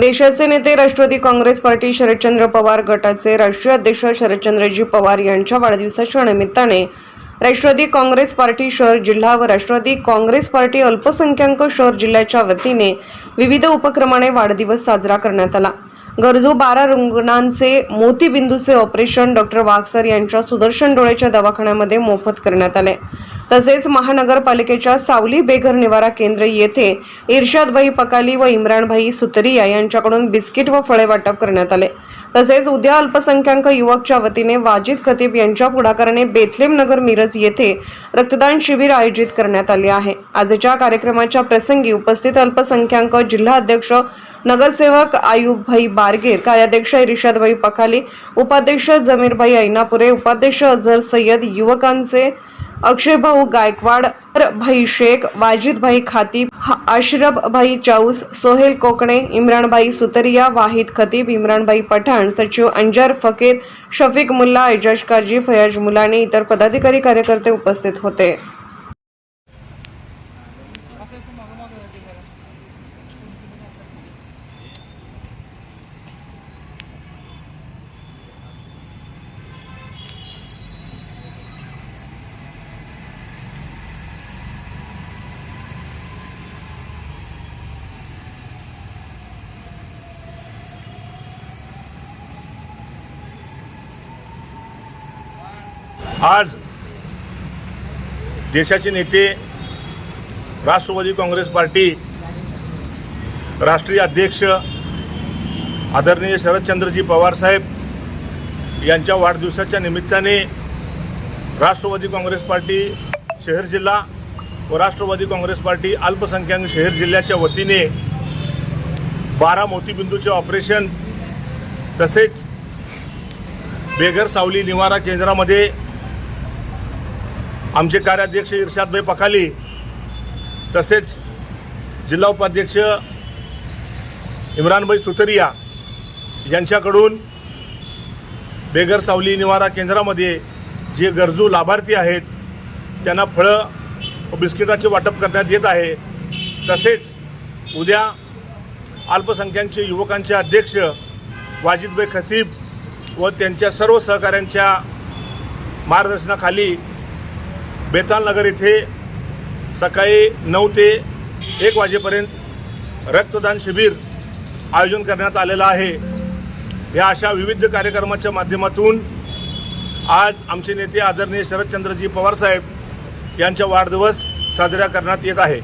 देशाचे नेते राष्ट्रवादी काँग्रेस पार्टी शरदचंद्र पवार गटाचे राष्ट्रीय अध्यक्ष शरदचंद्रजी पवार यांच्या वाढदिवसाच्या निमित्ताने राष्ट्रवादी काँग्रेस पार्टी शहर जिल्हा व राष्ट्रवादी काँग्रेस पार्टी अल्पसंख्याक शहर जिल्ह्याच्या वतीने विविध उपक्रमाने वाढदिवस साजरा करण्यात आला. गरजू बारा रुग्णांचे मोतीबिंदूचे ऑपरेशन डॉक्टर वाघसर यांच्या सुदर्शन डोळ्याच्या दवाखान्यामध्ये मोफत करण्यात आले. तसेच महानगरपालिकेच्या सावली बेघर निवारा केंद्र येथे इर्शादभाई पकाली व इम्रानभाई सुतरिया यांच्याकडून बिस्किट व फळे वाटप करण्यात आले. तसेच उद्या अल्पसंख्याक युवकच्या वतीने वाजिद खतीब यांच्या पुढाकाराने बेथलेम नगर मिरज येथे रक्तदान शिबिर आयोजित करण्यात आले आहे. आजच्या कार्यक्रमाच्या प्रसंगी उपस्थित अल्पसंख्याक जिल्हा अध्यक्ष नगरसेवक आयुबभाई बारगेर कार्याध्यक्ष इरिशादभाई पखाली उपाध्यक्ष जमीरभाई ऐनापुरे उपाध्यक्ष अझर सय्यद युवकांचे अक्षयभाऊ गायकवाड भाई शेख वाजिदभाई खातीब हा- अशरफभाई चाऊस सोहेल कोकणे इम्रानभाई सुतरिया वाहिद खतीब इम्रानभाई पठाण सचिव अंजार फकीर शफीक मुल्ला एजाज काजी फयाज मुलानी इतर पदाधिकारी कार्यकर्ते उपस्थित होते. आज देशाचे नेते राष्ट्रवादी काँग्रेस पार्टी राष्ट्रीय अध्यक्ष आदरणीय शरदचंद्रजी पवार साहेब यांच्या वाढदिवसाच्या निमित्ताने राष्ट्रवादी काँग्रेस पार्टी शहर जिल्हा व राष्ट्रवादी काँग्रेस पार्टी अल्पसंख्याक शहर जिल्ह्याच्या वतीने बारा मोतीबिंदूचे ऑपरेशन तसेच बेघर सावली निवारा केंद्रामध्ये आमचे कार्याध्यक्ष इर्षादभाई पखाली तसेच जिल्हा उपाध्यक्ष इम्रानभाई सुतरिया यांच्याकडून बेगर सावली निवारा केंद्रामध्ये जे गरजू लाभार्थी आहेत त्यांना फळं व बिस्किटाचे वाटप करण्यात येत आहे. तसेच उद्या अल्पसंख्याकचे युवकांचे अध्यक्ष वाजिदभाई खतीब व त्यांच्या सर्व सहकाऱ्यांच्या मार्गदर्शनाखाली बेतालनगर येथे सकाळी नऊ ते एक वाजेपर्यंत रक्तदान शिबिर आयोजन करण्यात आलेलं आहे. या अशा विविध कार्यक्रमाच्या माध्यमातून आज आमचे नेते आदरणीय शरदचंद्रजी पवारसाहेब यांचा वाढदिवस साजरा करण्यात येत आहे.